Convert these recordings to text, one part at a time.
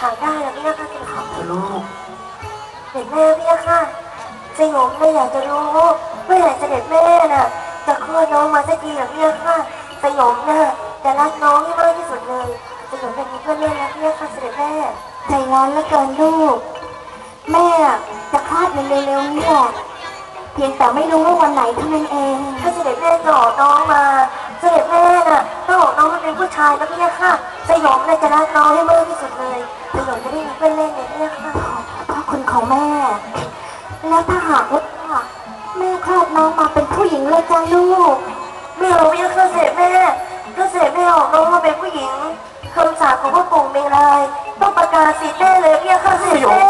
หาได้แล้วพี่ค่ะเสด็จพ่อลูกเด็กแม่พี่ค่ะสยมไม่อยากจะรู้เมื่อไหร่เสด็จแม่น่ะจะคลอดน้องมาสักทีเหรอพี่ค่ะสยมน่ะจะรักน้องให้มากที่สุดเลยสยมจะมีเพื่อนเล่นนะพี่ค่ะเสด็จแม่ใจร้อนเหลือเกินลูก แม่จะคลอดในเร็วๆนี้แหละเพียงแต่ไม่รู้ว่าวันไหนเท่านั้นเอง ถ้าเสด็จแม่จะออกน้องมา เสด็จแม่น่ะต้องออกน้องมาเป็นผู้ชายนะพี่ค่ะสยองเลยจะรักน้องให้มากที่สุดเลยสยองจะได้มีเพื่อนเล่นเนี่ยค่ะเพราะคุณของแม่ แล้วถ้าหากว่าแม่คลอดน้องมาเป็นผู้หญิงเลยจ้าลูกไม่เอาพี่ค่ะเสดแม่ถ้าเสดแม่ออกน้องมาเป็นผู้หญิงคำสาปของพ่อปู่เมงลายต้องประกาศสิทธิ์แน่เลยพี่ค่ะเสดแม่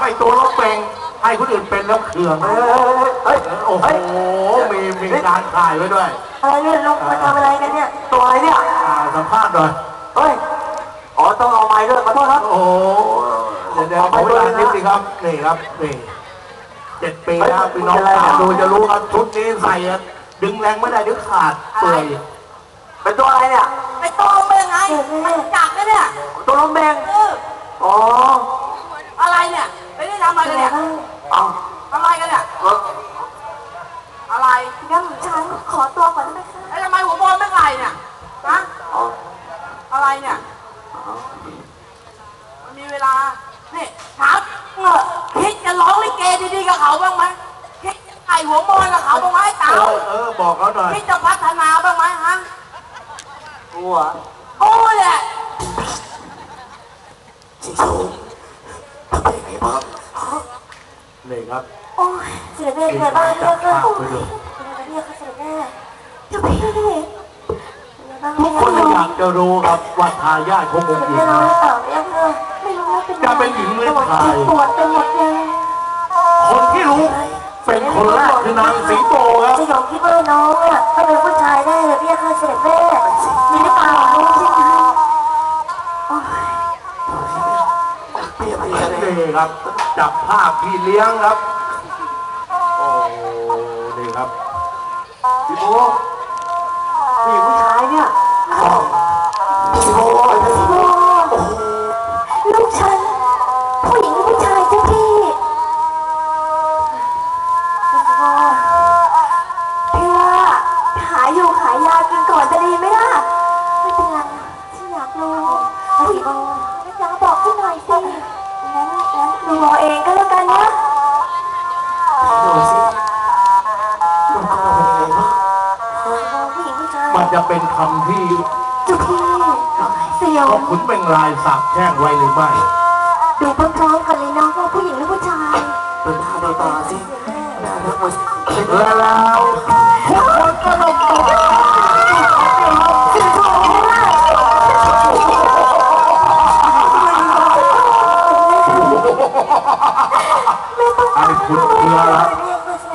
ไม่ได้ครับไอตัวรถเปงให้คนอื่นเป็นแล้วเขื่องเฮ้ยโอ้โหมีมีการถ่ายไว้ด้วยอะไรเนี่ยลุงมาทำอะไรกันเนี่ยตัวอะไรเนี่ยอ่าสัมภาษณ์หน่อยเฮ้ยอ๋อต้องเอาไม้ด้วยขอโทษครับโอ้โหเดี๋ยวเดี๋ยวขอเวลานิดสิครับนี่ครับนี่เจ็ดปีนะครับพี่น้องตามดูจะรู้ครับชุดนี้ใส่อะดึงแรงไม่ได้เดี๋ยวขาดเปื่อยเป็นตัวอะไรเนี่ยไอ้ตัวมึงไงมันจักนะเนี่ยตัวลมแดงเอออ๋ออะไรเนี่ยไม่ได้ ทำอะไรกันเนี่ยเอาอะไรกันเนี่ยเอออะไรงั้นฉันขอตัวก่อนได้ไหมคะไอ้ทำไมหัวบอลไม่ไก่เนี่ยฮะอ๋ออะไรเนี่ยมันมีเวลานี่ถามเออคิดจะร้องลิเกดีๆกับเขาบ้างไหมคิดจะไก่หัวมอนกับเขาบ้างไหมเอเต๋าอเออบอกเขาหน่อยคิดจะพัฒนาบ้างไหมฮะกลัวโอ้ยแหละ นี่ครับโอ้ยเสียแม่เสียบ้านเนี่ยค่ะโอ้ยอะไรเนี่ยค่ะเสียแม่เจ้าพี่เสียบ้านทุกคนอยากจะรู้ครับว่าทายาทขององค์หญิไม่งรู้นั้นเต่าเนี่ยค่ะไม่รู้ว่าเป็นจะเป็นหญิงหรือชายปวดไปหมดเลยคนที่รู้เป็นคนแรกคือนางสีโตครับจะยอมคิดว่าน้องอะถ้าเป็นผู้ชายได้เลยพี่ค่ะเสียแม่มีหรือเปล่ารู้ใช่ไหมโอ้ยเปรี้ยวเปรี้ยวเลยนี่ครับ จับภาพพี่เลี้ยงครับ โอ้นี่ครับ พี่โบผู้หญิงผู้ชายเนี่ย พี่โบโบลูกฉัน จะเป็นคำที่เจ้าพี่เสียวพ่อขุนเป็นลายสับแช่งไว้หรือไม่ดูพร้อมๆกันเลยนะว่าผู้หญิงหรือผู้ชายดูหน้าดูตาสิน่ารักหมดแล้วทุกคนก็ลงตัวไอ้คุณเพื่อละ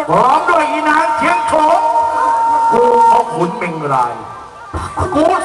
พร้อมด้วยอีนางเทียงโฉงกูเพ่ขุนเมงนลาย Mira,